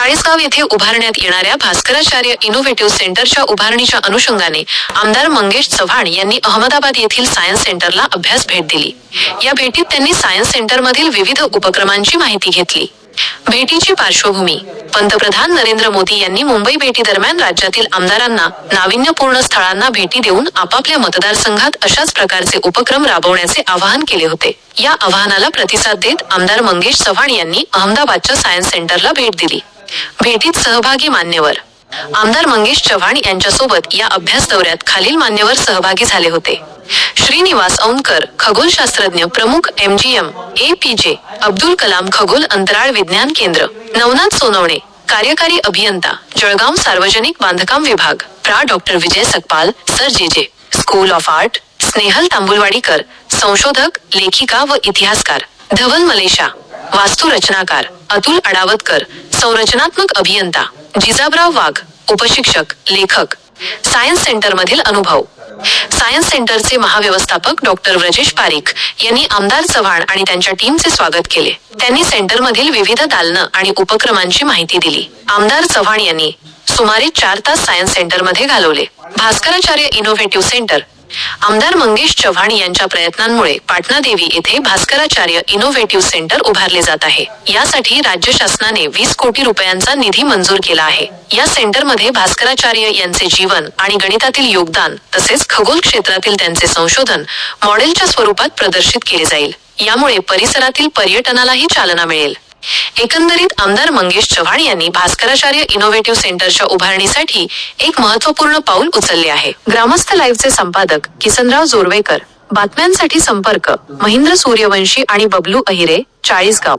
चाळीसगाव येथे उभारण्यात येणाऱ्या भास्कराचार्य इनोव्हेटिव्ह सेंटरच्या उभारणीच्या अनुषंगाने आमदार मंगेश चव्हाण यांनी अहमदाबाद येथील सायन्स सेंटरला अभ्यास भेट दिली. या भेटीत त्यांनी सायन्स सेंटरमधील विविध उपक्रमांची माहिती घेतली. भेटीची पार्श्वभूमी पंतप्रधान नरेंद्र मोदी यांनी मुंबई भेटी दरम्यान राज्यातील आमदारांना नाविन्यपूर्ण स्थळांना भेटी देऊन आपापल्या मतदारसंघात अशाच प्रकारचे उपक्रम राबवण्याचे आवाहन केले होते. या आवाहनाला प्रतिसाद देत आमदार मंगेश चव्हाण यांनी अहमदाबादच्या सायन्स सेंटरला भेट दिली. भेटीत सहभागी मान्यवर. आमदार मंगेश चव्हाण यांच्यासोबत या अभ्यास दौऱ्यात खालील मान्यवर सहभागी झाले होते. श्रीनिवास औनकर खगोलशास्त्रज्ञ प्रमुख एम जीएम ए पी जे अब्दुल कलाम खगोल अंतराळ विज्ञान केंद्र नवनाथ सोनवणे कार्यकारी अभियंता जळगाव सार्वजनिक बांधकाम विभाग प्रा. Doctor Vijay Sakpal sir J J school of art Snehal Tambulwadikar संशोधक लेखिका व इतिहासकार धवन मलेशा. वास्तुरचनाकार अतुल अडावतकर संरचनात्मक अभियंता जिजाबराव वाघ उपशिक्षक लेखक सायन्स सेंटर मधील अनुभव. सायन्स सेंटरचे महाव्यवस्थापक डॉक्टर व्रजेश पारिक यांनी आमदार चव्हाण आणि त्यांच्या टीमचे स्वागत केले. त्यांनी सेंटरमधील विविध दालनं आणि उपक्रमांची माहिती दिली. आमदार चव्हाण यांनी सुमारे चार तास सायन्स सेंटरमध्ये घालवले. भास्कराचार्य इनोव्हेटिव्ह सेंटर आमदार मंगेश चव्हाण यांच्या प्रयत्नांमुळे पाटणा देवी येथे भास्कराचार्य इनोव्हेटिव्ह सेंटर उभारले जात आहे. यासाठी राज्य शासनाने वीस कोटी रुपयांचा निधी मंजूर केला आहे. या सेंटरमध्ये भास्कराचार्य यांचे जीवन आणि गणितातील योगदान तसेच खगोल क्षेत्रातील त्यांचे संशोधन मॉडेलच्या स्वरूपात प्रदर्शित केले जाईल. यामुळे परिसरातील पर्यटनालाही चालना मिळेल. एकंदरीत आमदार मंगेश चव्हाण यांनी भास्कराचार्य इनोव्हेटिव्ह सेंटरच्या उभारणीसाठी एक महत्त्वपूर्ण पाऊल उचलले आहे. ग्रामस्थ लाईव्हचे संपादक किसनराव जोरवेकर. बातम्यांसाठी संपर्क महेंद्र सूर्यवंशी आणि बबलू अहिरे चाळीसगाव.